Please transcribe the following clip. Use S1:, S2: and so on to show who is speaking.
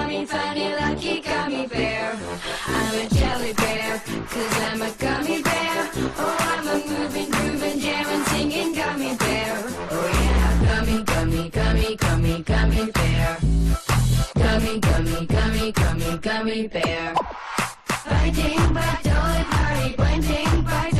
S1: tummy, funny, lucky gummy bear. I'm a jelly bear, cause I'm a gummy bear. Oh, I'm a moving, grooving, jamming, singing gummy bear. Oh yeah, gummy, gummy, gummy, gummy, gummy bear. Gummy, gummy, gummy, gummy, gummy bear. Biting by dolly party, blending by